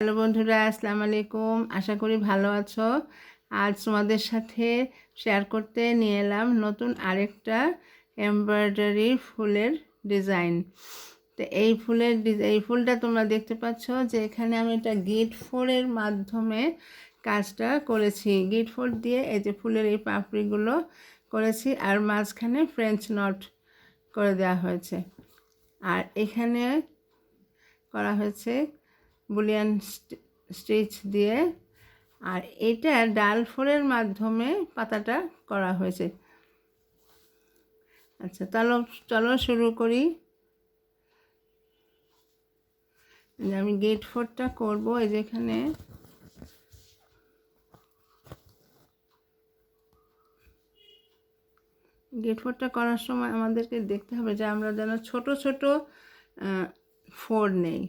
Hello বন্ধুরা, আসসালামু আলাইকুম। আশা করি ভালো আছো। আজ তোমাদের সাথে শেয়ার করতে নিয়ে এলাম নতুন আরেকটা এমব্রয়ডারি ফুলের ডিজাইন তো এই ফুলের এই ফুলটা তোমরা দেখতে পাচ্ছ যে এখানে আমি এটা গিট ফোরের মাধ্যমে কাজটা করেছি। গিট ফোর দিয়ে এই যে ফুলের এই পাপড়িগুলো করেছি আর মাঝখানে ফ্রেঞ্চ নট করে দেওয়া হয়েছে। আর এখানে করা হয়েছে বুলিয়ান স্টিচ দিয়ে। আর এটা ডাল ফোরের মাধ্যমে পাতাটা করা হয়েছে। আচ্ছা চলো চলো শুরু করি। আমি গেট ফোরটা করব, এই যেখানে গেট ফোরটা করার সময় আমাদেরকে দেখতে হবে যে আমরা যেন ছোট ছোট ফোর নেই।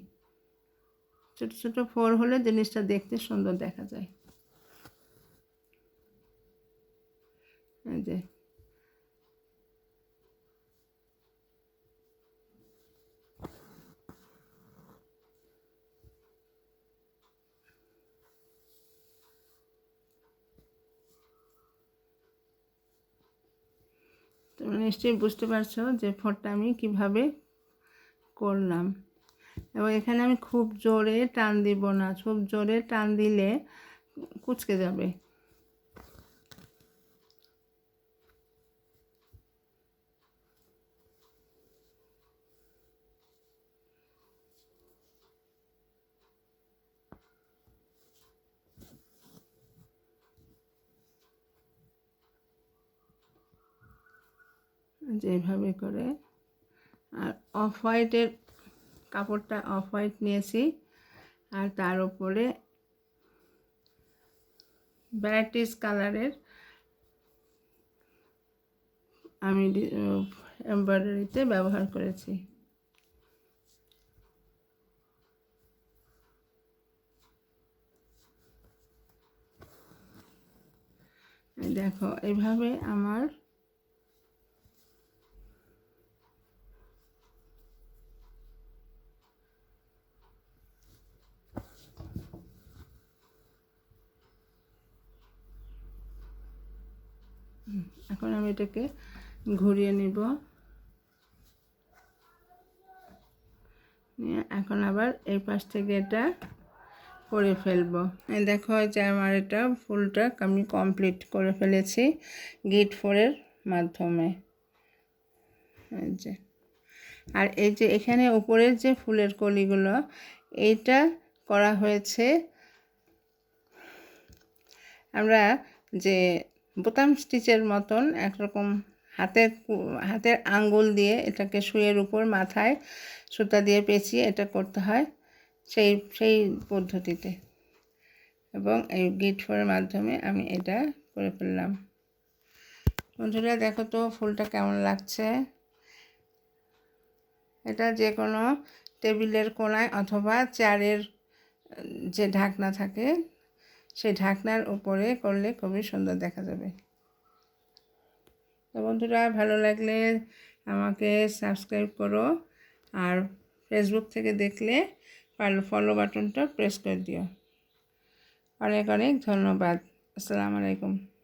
ছোট ছোট ফোর হলে জিনিসটা দেখতে সুন্দর দেখা যায়। যে। তোমরা নিশ্চয়ই বুঝতে পারছ যে ফোরটা আমি কীভাবে করলাম। এবং এখানে আমি খুব জোরে টান দিব না, খুব জোরে টান দিলে কুচকে যাবে। যেভাবে করে। আর অফ হোয়াইটের কাপড়টা অফ হোয়াইট নিয়েছি আর তার উপরে ভ্যারাইটিস কালারের আমি এমব্রয়ডারিতে ব্যবহার করেছি। দেখো, এভাবে আমার এখন আমি এটাকে ঘুরিয়ে নিব। এখন আবার এই পাশ থেকে এটা করে ফেলব। দেখো যে আমার এটা ফুলটা আমি কমপ্লিট করে ফেলেছি গিট ফোরের মাধ্যমে। যে। আর এই যে এখানে উপরের যে ফুলের কলিগুলো, এইটা করা হয়েছে। আমরা যে বোতাম স্টিচের মতন একরকম হাতের হাতের আঙ্গুল দিয়ে এটাকে শুয়ের উপর মাথায় সুতা দিয়ে পেঁচিয়ে এটা করতে হয় সেই সেই পদ্ধতিতে। এবং এই গিট ফোরের মাধ্যমে আমি এটা করে ফেললাম। বন্ধুরা, দেখো তো ফুলটা কেমন লাগছে। এটা যে কোনো টেবিলের কোনায় অথবা চেয়ারের যে ঢাকনা থাকে সেই ঢাকনার উপরে করলে খুবই সুন্দর দেখা যাবে। তো বন্ধুরা, ভালো লাগলে আমাকে সাবস্ক্রাইব করো আর ফেসবুক থেকে দেখলে ফলো বাটনটা প্রেস করে দিও। অনেক অনেক ধন্যবাদ। আসসালামু আলাইকুম।